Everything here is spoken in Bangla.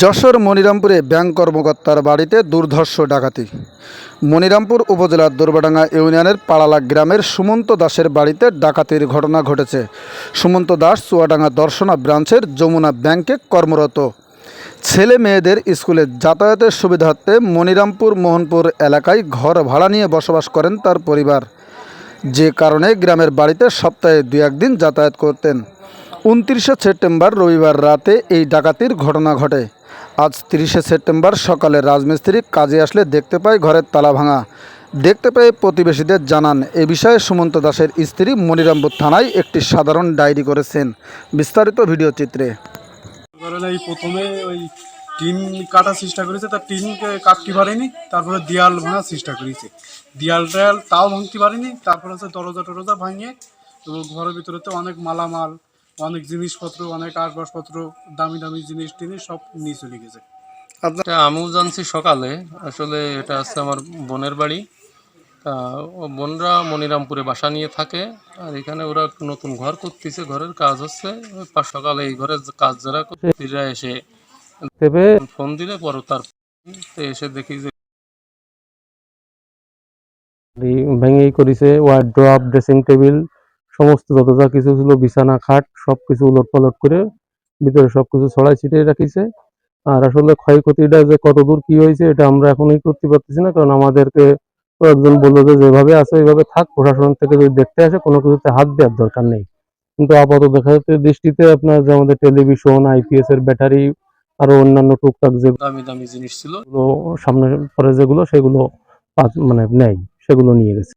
যশোর মনিরামপুরে ব্যাংক কর্মকর্তার বাড়িতে দুর্ধর্ষ ডাকাতি। মনিরামপুর উপজেলার দোরবাডাঙ্গা ইউনিয়নের পাড়ালা গ্রামের সুমন্ত দাসের বাড়িতে ডাকাতির ঘটনা ঘটেছে। সুমন্ত দাস চুয়াডাঙ্গা দর্শনা ব্রাঞ্চের যমুনা ব্যাংকে কর্মরত। ছেলে মেয়েদের স্কুলে যাতায়াতের সুবিধার্থে মনিরামপুর মোহনপুর এলাকায় ঘর ভাড়া নিয়ে বসবাস করেন তার পরিবার। যে কারণে গ্রামের বাড়িতে সপ্তাহে দু একদিন যাতায়াত করতেন। উনত্রিশে সেপ্টেম্বর রবিবার রাতে এই ডাকাতির ঘটনা ঘটে। আজ তিরিশে সেপ্টেম্বর সকালে রাজমিস্ত্রি কাজে আসলে দেখতে পায় ঘরের তালা ভাঙা। দেখতে পেয়ে প্রতিবেশীদের জানান, এ বিষয়ে সুমন্ত দাসের স্ত্রী মনিরামপুর থানায় একটি সাধারণ ডায়েরি করেছেন। বিস্তারিত ভিডিও চিত্রে। এই প্রথমে ওই টিন কাটার চেষ্টা করেছে তার টিন কাটতে পারেনি, তারপরে দেয়াল ভাঙার চেষ্টা করেছে। দেয়াল টেয়াল তাও ভাঙতে পারেনি, তারপরে হচ্ছে দরজা টরজা ভাঙিয়ে, তো ঘরের ভিতরে তো অনেক মালামাল অনেক জিনিসপত্র অনেক আসবাবপত্র দামি দামি জিনিস টিনিস সব নিয়ে চলে গেছে। এটা আমিও জানছি সকালে। আসলে এটা হচ্ছে আমার বোনের বাড়ি। তা ও বোনরা মনিরামপুরে বাসা নিয়ে থাকে। আর এখানে ওরা একটু নতুন ঘর করতেছে। ঘরের কাজ হচ্ছে সকালে এই ঘরের কাজ যারা করতেরা এসে ফোন দিলে পরে তার এসে দেখি যে ভেঙেই করেছে ওয়ার্ড্রপ ড্রেসিং টেবিল সমস্ত যত যা কিছু ছিল বিছানা খাট সব কিছু উলট পালট করে ভিতরে সব কিছু ছড়াই ছিটিয়ে রাখিছে। আর আসলে ক্ষয়ক্ষতিটা যে কতদূর কি হয়েছে এটা আমরা এখনই করতে পারতেছি না কারণ আমাদেরকে কয়েকজন বলল যে যেভাবে আছে ওইভাবে থাক প্রশাসন থেকে যদি দেখতে আসে কোনো কিছুতে হাত দেওয়ার দরকার নেই। কিন্তু আপাতত দেখা যাচ্ছে দৃষ্টিতে আপনার যে আমাদের টেলিভিশন আইপিএস এর ব্যাটারি আরও অন্যান্য টুকটাক যে দামি দামি জিনিস ছিল। সামনে পরে যেগুলো সেগুলো মানে নেই সেগুলো নিয়ে গেছে।